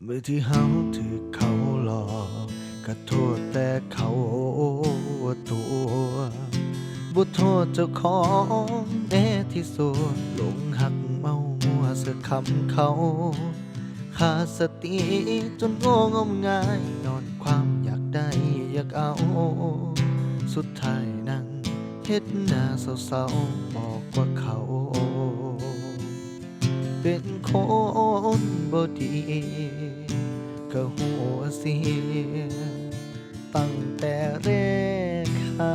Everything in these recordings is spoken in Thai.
เมื่อที่เฮาถูกเขาหลอกก็โทษแต่เขาตัวบ่โทษเจ้าของแน่ที่สุดหลงหักเมามัวเสือคำเขาขาดสติจนโง่งมงายนอนความอยากได้อยากเอา สุดท้ายนั่งเฮ็ดหน้าเศร้าๆบอกว่าเขา เป็น คนบ่ดีก็หัวเสียตั้งแต่แรกหา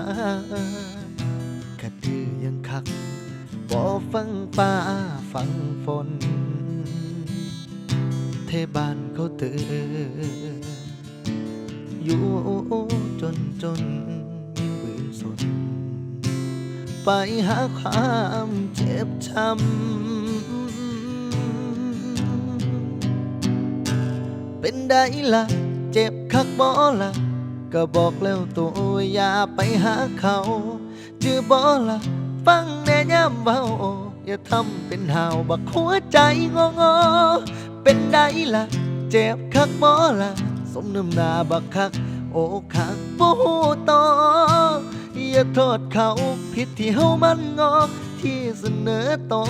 กระดือยังคักบ่ฟังป้าฟังฝน เทบ้านเขาเตือนอยู่จนจนมีปืนสน ไปหาความเจ็บช้ำ เป็นได้ละเจ็บคักบ่ละก็บอกแล้วตัวอย่าไปหาเขาจือบ่ละฟังแน่ย่ำเบาอย่าทำเป็นห่าวบักหัวใจงองอเป็นได้ละเจ็บคักบ่ละสมน้ำหน้าบักคัก โอ้คักบ่ต่ออย่าโทษเขาผิดที่เฮามันงอที่เสนอต่อ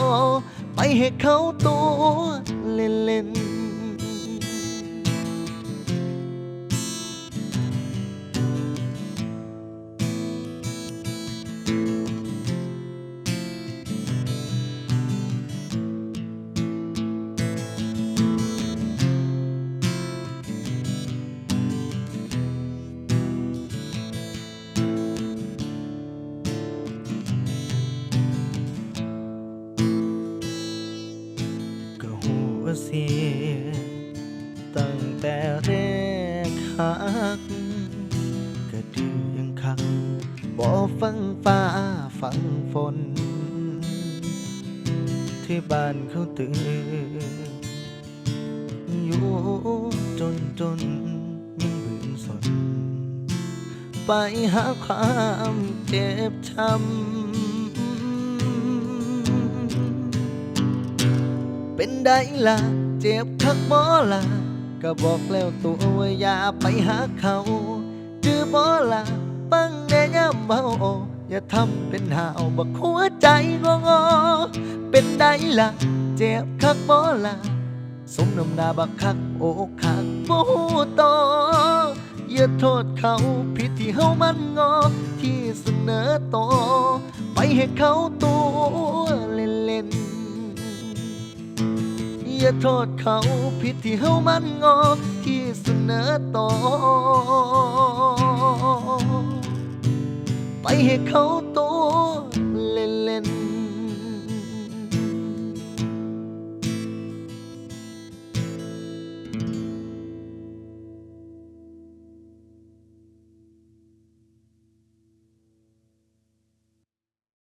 ไปให้เขาตัวเล่น ตั้งแต่แรกหักก็ดื้อยังคักบ่ฟังฟ้าฟังฝน ที่บ้านเขาตือนอยู่จนจนยังบืนสน ไปหาความเจ็บช้ำเป็นได้ละเจ็บคักบ่ละ ก็บอกแล้วตัวว่าอย่าไปหาเขาจือบ่ละฟังแน่ย่ำเบาอย่าทำเป็นหาวบักหัวใจงองอเป็นได้ละเจ็บคักบ่ละสมน้ำหน้าบักคักโอกคักบ่ฮู้ตออย่าโทษเขาผิดที่เฮามันงอ ที่เสนอตอไปให้เขาตัว อย่าโทษเขาผิดที่เฮามันงอที่เสนอต่อ ไปให้เขาโต